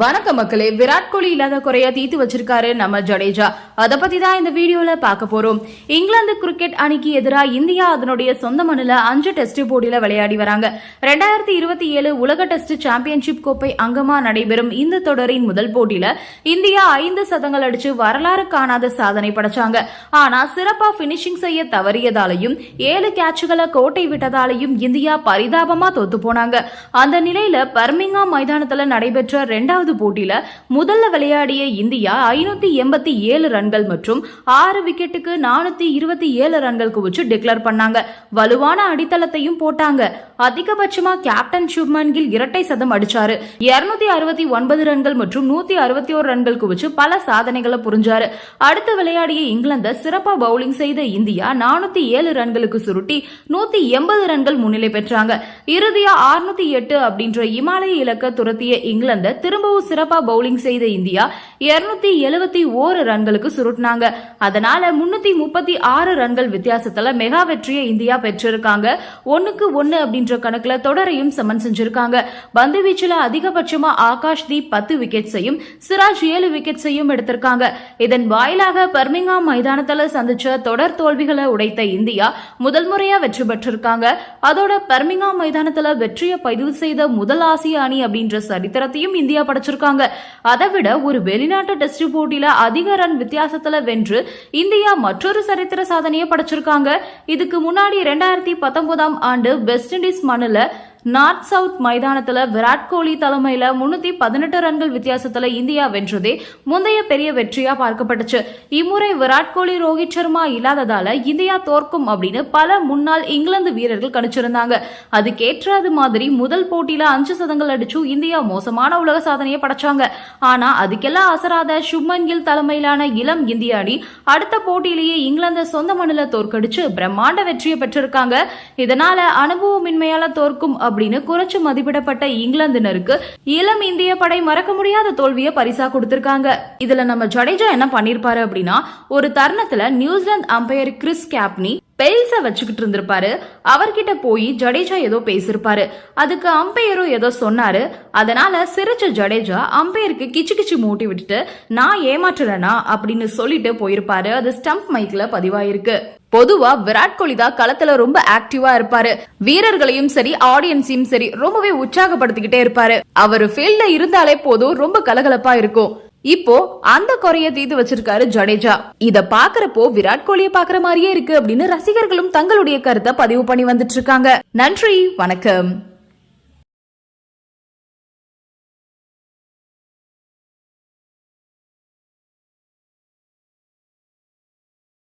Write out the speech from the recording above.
வணக்க மக்களே விராட் கோலி இல்லாத குறைய தீர்த்து வச்சிருக்காரு நம்ம ஜடேஜா. அதை பத்தி தான் இந்த வீடியோல பார்க்க போறோம். இங்கிலாந்து கிரிக்கெட் அணிக்கு எதிராக இந்தியா அதனுடைய சொந்த மண்ணில் அஞ்சு டெஸ்ட் போட்டியில விளையாடி வராங்க. ரெண்டாயிரத்தி இருபத்தி ஏழு உலக டெஸ்ட் சாம்பியன்ஷிப் கோப்பை அங்கமா நடைபெறும் இந்த தொடரின் முதல் போட்டியில இந்தியா ஐந்து சதங்கள் அடிச்சு வரலாறு காணாத சாதனை படைச்சாங்க. ஆனா சிறப்பா பினிஷிங் செய்ய தவறியதாலையும் ஏழு கேட்சுகளை கோட்டை விட்டதாலையும் இந்தியா பரிதாபமா தோத்து போனாங்க. அந்த நிலையில பர்மிங்கா மைதானத்துல நடைபெற்ற ரெண்டாவது இரண்டாவது போட்டியில முதல்ல விளையாடிய இந்தியா ஐநூத்தி எண்பத்தி ஏழு ரன்கள் மற்றும் ஆறு விக்கெட்டுக்கு நானூத்தி இருபத்தி ஏழு ரன்கள் குவிச்சு டிக்ளேர் பண்ணாங்க. வலுவான அடித்தளத்தையும் போட்டாங்க. அதிகபட்சமா கேப்டன் சுப்மன் கில் இரட்டை சதம் அடிச்சாரு. இருநூத்தி அறுபத்தி ஒன்பது ரன்கள் மற்றும் நூத்தி அறுபத்தி ஒரு ரன்கள் குவிச்சு பல சாதனைகளை புரிஞ்சாரு. அடுத்து விளையாடிய இங்கிலாந்த சிறப்பா பவுலிங் செய்த இந்தியா நானூத்தி ஏழு ரன்களுக்கு சுருட்டி நூத்தி எண்பது ரன்கள் முன்னிலை பெற்றாங்க. இறுதியா ஆறுநூத்தி எட்டு அப்படின்ற இமாலய இலக்க துரத்திய இங்கிலாந்த திரும்பவும் சிறப்பா பவுலிங் செய்த இந்தியா இருநூத்தி எழுபத்தி ஓரு ரன்களுக்கு சுருட்டினாங்க. அதனால முன்னூத்தி முப்பத்தி ஆறு ரன்கள் வித்தியாசத்துல மெகா வெற்றியை இந்தியா பெற்றிருக்காங்க. ஒன்னுக்கு ஒன்னு அப்படின்ற கணக்குல தொடரையும் சமன் செஞ்சிருக்காங்க. பந்து வீச்சுல அதிகபட்சமா ஆகாஷ் தீப் பத்து விக்கெட்ஸையும் சிராஜ் ஏழு விக்கெட்ஸையும் எடுத்திருக்காங்க. இதன் வாயிலாக பர்மிங்ஹாம் மைதானத்துல சந்திச்ச தொடர் தோல்விகளை உடைத்த இந்தியா முதல் முறையா வெற்றி பெற்றிருக்காங்க. அதோட பர்மிங்ஹாம் மைதானத்துல வெற்றியை பதிவு செய்த முதல் ஆசிய அணி அப்படின்ற சரித்திரத்தையும் இந்தியா படைச்சிருக்காங்க. அதை விட ஒரு வெளிநாட்டு டெஸ்ட் போட்டியில அதிக ரன் வித்தியாசத்துல வென்று இந்தியா மற்றொரு சரித்திர சாதனையை படைச்சிருக்காங்க. இதுக்கு முன்னாடி ரெண்டாயிரத்தி பத்தொன்பதாம் ஆண்டு வெஸ்ட் இண்டீஸ் மண்ணில் நார்த் சவுத் மைதானத்தில் விராட் கோலி தலைமையில் முன்னூற்றி பதினெட்டு ரன்கள் வித்தியாசத்தில் இந்தியா வென்றதே முந்தைய பெரிய வெற்றியாக பார்க்கப்பட்டுச்சு. இம்முறை விராட் கோலி ரோஹித் சர்மா இல்லாததால இந்தியா தோற்கும் அப்படின்னு பல முன்னாள் இங்கிலாந்து வீரர்கள் கணிச்சிருந்தாங்க. அதுக்கேற்றது மாதிரி முதல் போட்டியில் அஞ்சு சதங்கள் அடிச்சும் இந்தியா மோசமான உலக சாதனையை படைச்சாங்க. ஆனால் அதுக்கெல்லாம் அசராத சுப்மன் கில் தலைமையிலான இளம் இந்திய அணி அடுத்த போட்டியிலேயே இங்கிலாந்தை சொந்த மண்ணில் தோற்கடிச்சு பிரம்மாண்ட வெற்றியை பெற்றிருக்காங்க. இதனால அனுபவமின்மையால தோற்கும் அப்படின்னு குறைச்சு மதிப்பிடப்பட்ட இங்கிலாந்தினருக்கு இளம் இந்திய படை மறக்க முடியாத தோல்வியை பரிசா கொடுத்திருக்காங்க. இதுல நம்ம ஜடேஜா என்ன பண்ணிருப்பாரு அப்படின்னா ஒரு தருணத்துல New Zealand umpire Chris Gaffaney பெயில்ஸ வச்சுக்கிட்டு இருந்திருப்பாரு. அவர்கிட்ட போய் ஜடேஜா ஏதோ பேசியிருப்பாரு அதுக்கு அம்பையரும் ஏதோ சொன்னாரு. அதனால சிரிச்ச ஜடேஜா அம்பையருக்கு கிச்சு கிச்சு மூட்டி விட்டுட்டு நான் ஏமாற்றுறேனா? அப்படின்னு சொல்லிட்டு போயிருப்பாரு. அது ஸ்டம்ப் மைக்ல பதிவாயிருக்கு. பொதுவா விராட் கோலி தான் களத்துல ரொம்ப ஆக்டிவா இருப்பாரு. வீரர்களையும் சரி ஆடியன்ஸையும் சரி ரொம்பவே உற்சாகப்படுத்திக்கிட்டே இருப்பாரு. அவர் ஃபீல்ட்ல இருந்தாலே போதும் ரொம்ப கலகலப்பா இருக்கும். இப்போ அந்த குறைய தீர்த்து வச்சிருக்காரு ஜடேஜா. இத பாக்குறப்போ விராட் கோலியை பாக்குற மாதிரியே இருக்கு அப்படின்னு ரசிகர்களும் தங்களுடைய கருத்தை பதிவு பண்ணி வந்துட்டு இருக்காங்க. நன்றி வணக்கம்.